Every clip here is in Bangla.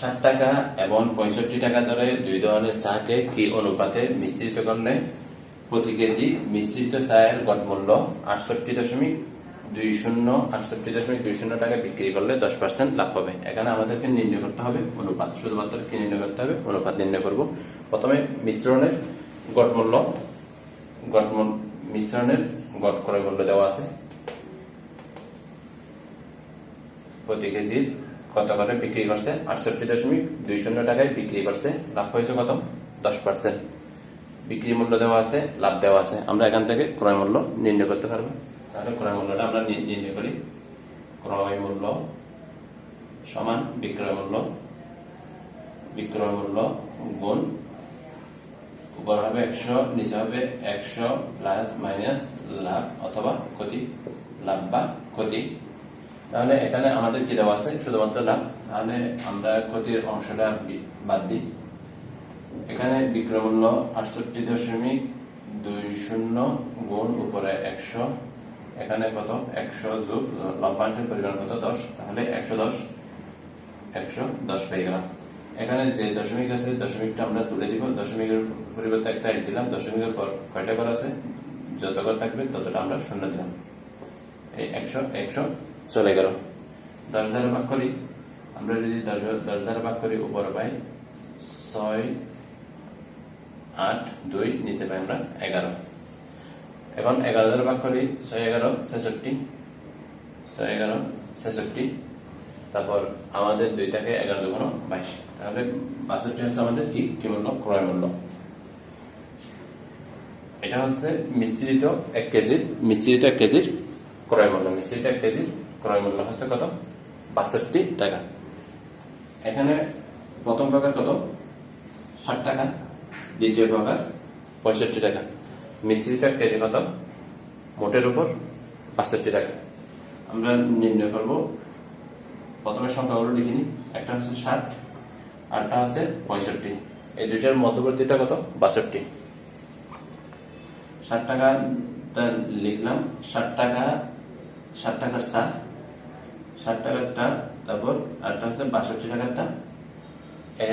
ষাট টাকা এবং পঁয়ষট্টি টাকা দরে দুই ধরনের চাকে কি অনুপাতে মিশ্রিত করলে প্রতি কেজি মিশ্রিত চায়ের গড় মূল্য আটষট্টি দশমিক দুই শূন্য, আটষট্টি দশমিক দুই শূন্য টাকা বিক্রি করলে দশ পার্সেন্ট লাভ পাবে এখানে আমাদেরকে নির্ণয় করতে হবে অনুপাত। শুধুমাত্র কি নির্ণয় করতে হবে? অনুপাত নির্ণয় করব। প্রথমে মিশ্রণের গড় মূল্য গড় মিশ্রণের গড় ক্রয় মূল্য দেওয়া আছে। প্রতি কেজির কত করে বিক্রি করছে? আটষট্টি দশমিক দুই শূন্য টাকায় বিক্রি করছে। লাভ হয়েছে কত? দশ পার্সেন্ট। বিক্রি মূল্য দেওয়া আছে, লাভ দেওয়া আছে। আমরা এখান থেকে ক্রয় মূল্য নির্ণয় করতে পারব। তাহলে ক্রয় মূল্যটা আমরা নির্ণয় করি। ক্রয় মূল্য সমান বিক্রয় মূল্য। বিক্রয় মূল্য গুণ উপর হবে একশো, নিচে হবে একশো প্লাস মাইনাস লাভ অথবা ক্ষতি, লাভ বা ক্ষতি। তাহলে এখানে আমাদের কি দেওয়া আছে? শুধুমাত্র লাভ তাহলে আমরা ক্ষতির অংশটা বাদ দিই। এখানে বিক্রয় মূল্য আটষট্টি দশমিক দুই শূন্য গুণ উপরে একশো। এখানে কত? একশো যোগ লভ্যাংশের পরিমাণ কত? দশ। তাহলে একশো দশ। একশো দশ পেয়ে গেলাম। এখানে যে দশমিক আছে, দশমিকটা আমরা তুলে দিব। দশমিকের পরিবর্তে একটা এক দিলাম। দশমিকের পর কয়টা ঘর আছে? যত ঘর থাকবে ততটা আমরা শূন্য দিলাম। এই একশো একশো চলে গেল। দশ দ্বারা ভাগ করি আমরা যদি দশ দশ দ্বারা ভাগ করি উপরে পাই, ছয়, আট, দুই, নিচে পাই আমরা এগারো। এখন এগারো দ্বারা ভাগ করি ছয়, এগারো, ছেষট্টি, ছয়, এগারো, ছেষট্টি, তারপর আমাদের দুইটাকে এগারো দুগুণ বাইশ। তাহলে বাষট্টি হচ্ছে আমাদের কি? কি মূল্য? ক্রয় মূল্য। এটা হচ্ছে মিশ্রিত এক কেজির, মিশ্রিত এক কেজির ক্রয় মূল্য। মিশ্রিত এক কেজির ক্রয় মূল্য হচ্ছে কত? বাষট্টি টাকা। এখানে প্রথম প্রকার কত? ষাট টাকা। দ্বিতীয় প্রকার? পঁয়ষট্টি টাকা। মিশ্রিত কেজি কত? মোটের উপর বাষট্টি টাকা। আমরা নির্ণয় করব। প্রথমে সংখ্যাগুলো লিখে নিই। একটা হচ্ছে ষাট আরটা হচ্ছে পঁয়ষট্টি। এই দুইটার মধ্যবর্তীটা কত? বাষট্টি। ষাট টাকা লিখলাম। ষাট টাকা ষাট টাকার চা ষাট টাকারটা, তারপর আরটা হচ্ছে বাষট্টি টাকারটা।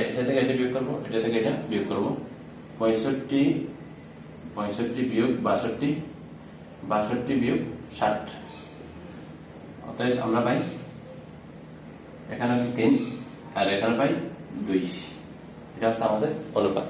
এটা থেকে এটা বিয়োগ করব, এটা থেকে এটা বিয়োগ করব। পঁয়ষট্টি পঁয়ষট্টি বিয়োগ বাষট্টি বাষট্টি বিয়োগ ষাট। অতএব আমরা পাই এখানে তিন আর এখানে পাই দুই। এটা হচ্ছে আমাদের অনুপাত।